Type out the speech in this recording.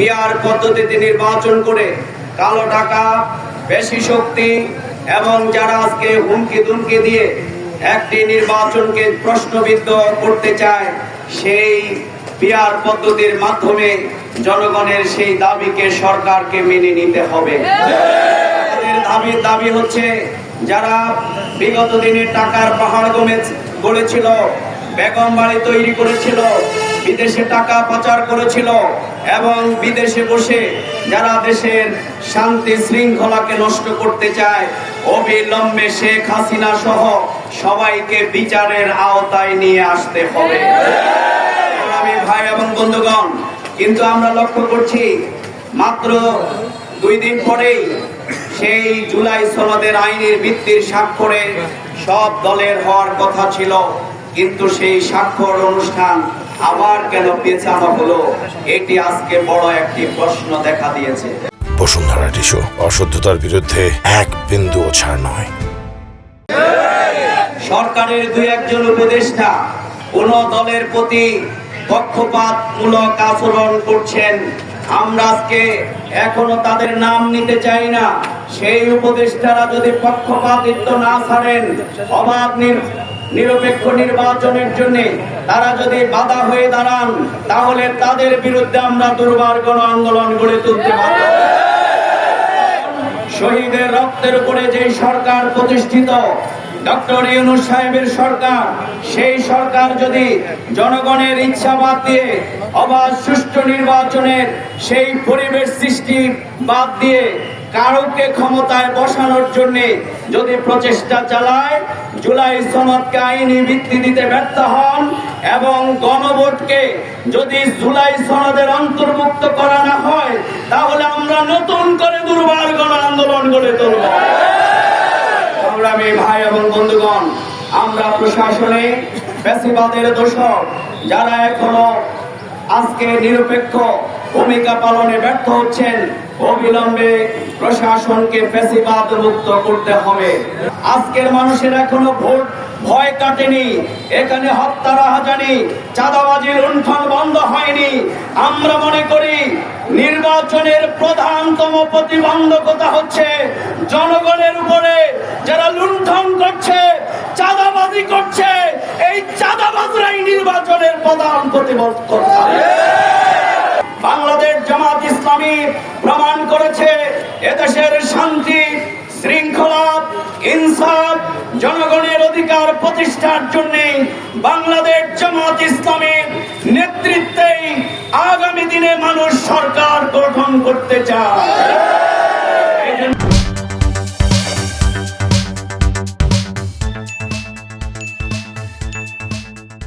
Peer পদ্ধতিতে নির্বাচন করে কালো টাকা, বেশি শক্তি এবং যারা আজকে হুমকি দুমকি দিয়ে একটি নির্বাচনকে প্রশ্নবিদ্ধ করতে চায়, সেই পিয়ার পদ্ধতির মাধ্যমে জনগণের সেই দাবিকে সরকারকে মেনে নিতে হবে। দাবি দাবি হচ্ছে, যারা বিগত দিনে টাকার পাহাড় গমে গড়েছিল, বেগম বাড়ি তৈরি করেছিল, বিদেশে টাকা পাচার করেছিল এবং বিদেশে বসে যারা দেশের শান্তি শৃঙ্খলাকে নষ্ট করতে চায়, অবিলম্বে শেখ হাসিনা সহ সবাইকে বিচারের আওতায় নিয়ে আসতে হবে। ভাই এবং বন্ধুগণ, কিন্তু আমরা লক্ষ্য করছি, মাত্র দুই দিন পরেই সেই জুলাই সনদের আইনের ভিত্তির স্বাক্ষরে সব দলের হওয়ার কথা ছিল, কিন্তু সেই স্বাক্ষর অনুষ্ঠান আবার কেন পেছানো হলো? এটি আজকে বড় একটি প্রশ্ন দেখা দিয়েছে। বসুন্ধরা টিস্যু অসত্যতার বিরুদ্ধে এক বিন্দুও ছাড় নয়। সরকারের দুই একজন উপদেষ্টা কোন দলের প্রতি পক্ষপাতমূলক আচরণ করছেন। আমরা আজকে এখনও তাদের নাম নিতে চাই না। সেই উপদেষ্টারা যদি পক্ষপাতিত্ব না ছাড়েন অবাধ নিরপেক্ষ নির্বাচনের জন্য তারা যদি বাধা হয়ে দাঁড়ান, তাহলে তাদের বিরুদ্ধে আমরা দুর্বার গণ আন্দোলন গড়ে তুলতে পারব। শহীদের রক্তের উপরে যে সরকার প্রতিষ্ঠিত, ডক্টর ইউনুস সাহেবের সরকার, সেই সরকার যদি জনগণের ইচ্ছা বাদ দিয়ে অবাধ সুষ্ঠু নির্বাচনের সেই পরিবেশ সৃষ্টি বাদ দিয়ে কারোকে ক্ষমতায় বসানোর জন্য যদি প্রচেষ্টা চালায়, জুলাই সনদকে আইনি ভিত্তি দিতে ব্যর্থ হন এবং গণভোটকে যদি জুলাই সনদের অন্তর্ভুক্ত করা না হয়, তাহলে আমরা নতুন করে দুর্বার গণ আন্দোলন গড়ে তুলব। ভাই এবং বন্ধুগণ, আমরা প্রশাসনে বেশিবাদের দোষক যারা এখনও আজকে নিরপেক্ষ ভূমিকা পালনে ব্যর্থ হচ্ছেন অবিলম্বে প্রশাসনকে ফেসিবাদ মুক্ত করতে হবে। আজকের মানুষের এখনও ভোট ভয় কাটেনি। এখানে হত্যা রাহাজানি চাঁদাবাজির লুণ্ঠন বন্ধ হয়নি। আমরা মনে করি নির্বাচনের প্রধানতম প্রতিবন্ধকতা হচ্ছে জনগণের উপরে যারা লুণ্ঠন করছে, চাঁদাবাজি করছে, এই চাঁদাবাজরাই নির্বাচনের প্রধান প্রতিবন্ধকতা। বাংলাদেশ জামাত ইসলামী প্রমাণ করেছে, এদেশের শান্তি, শৃঙ্খলা, ইনসাফ, জনগণের অধিকার প্রতিষ্ঠার জন্য বাংলাদেশ জামাত ইসলামের নেতৃত্বেই আগামী দিনে মানুষ সরকার গঠন করতে চায়।